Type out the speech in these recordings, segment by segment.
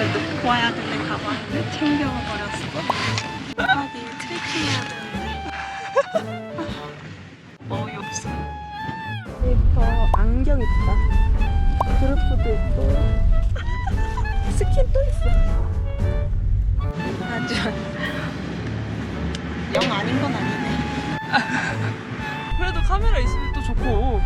많은데 챙겨버렸어. 아, 내일 트레킹 해야 되는데. 어이없어. 저 안경 있다. 그루프도 있고. 스킨 또 있어. 아주 영 아닌 건 아니네. 그래도 카메라 있으면 또 좋고.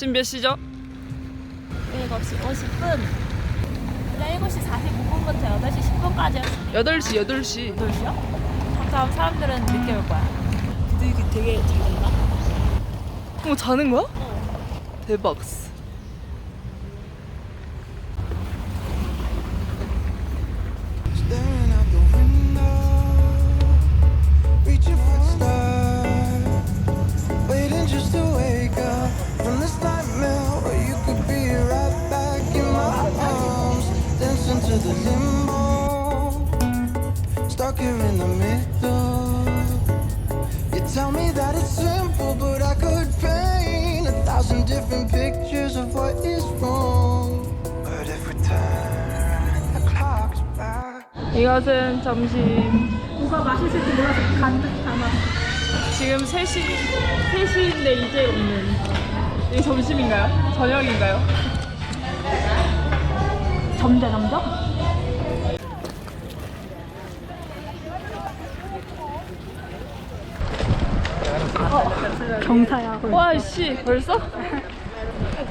지금 몇 시죠? 7시 50분. 원래 7시 45분부터 8시 10분까지였어. 8시, 8시. 8시요? 그럼 사람들은 늦게 올 거야. 근데 이게 되게 잘 된다. 어, 자는 거야? 대박. 이것은 점심. 뭐가 맛있을지 몰라서 간득 담아. 지금 3시, 3시인데 이제 오는. 이게 점심인가요? 저녁인가요? 점대 점점? 경사야. 와, 씨, 벌써?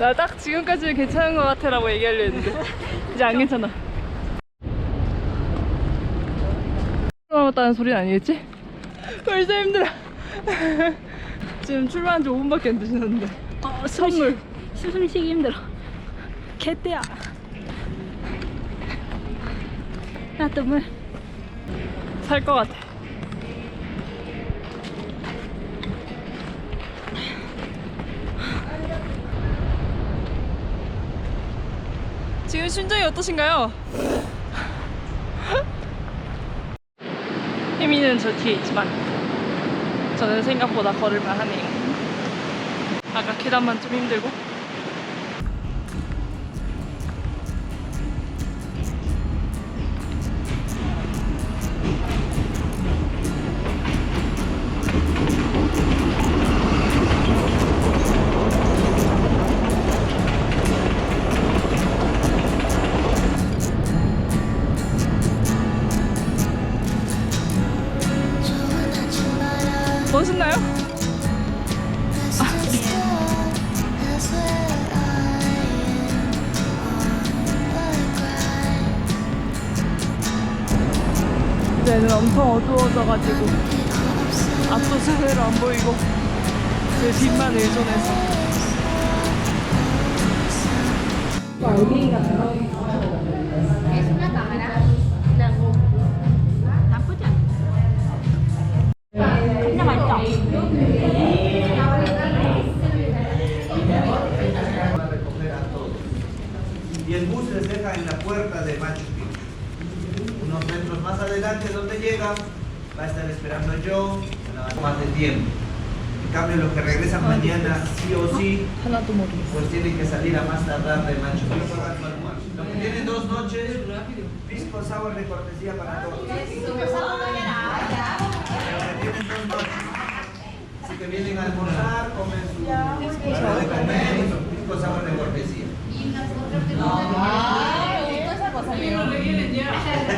나 딱 지금까지는 괜찮은 것 같아 라고 얘기하려 했는데. 이제 안 괜찮아. 남았다는 소리는 아니겠지? 벌써 힘들어. 지금 출발한 지 5분밖에 안 되시는데. 어, 선물. 숨 쉬기 힘들어. 개떼야. 나도 물. 살 것 같아. 지금 심정이 어떠신가요? 혜미는 저 뒤에 있지만 저는 생각보다 걸을만 하네요. 아까 계단만 좀 힘들고 멋있나요? 이제는 엄청 어두워져가지고 앞도 제대로 안 보이고 제 뒷만 의존해서 donde llega, va a estar esperando yo, más de tiempo. En cambio, los que regresan mañana, sí o sí, pues tienen que salir a más tardar de macho. Los que tienen dos noches, pisco sour de cortesía para todos. Que tienen dos noches, así que vienen a almorzar, comen su plato de comer y su pisco de cortesía. Y las otras que no,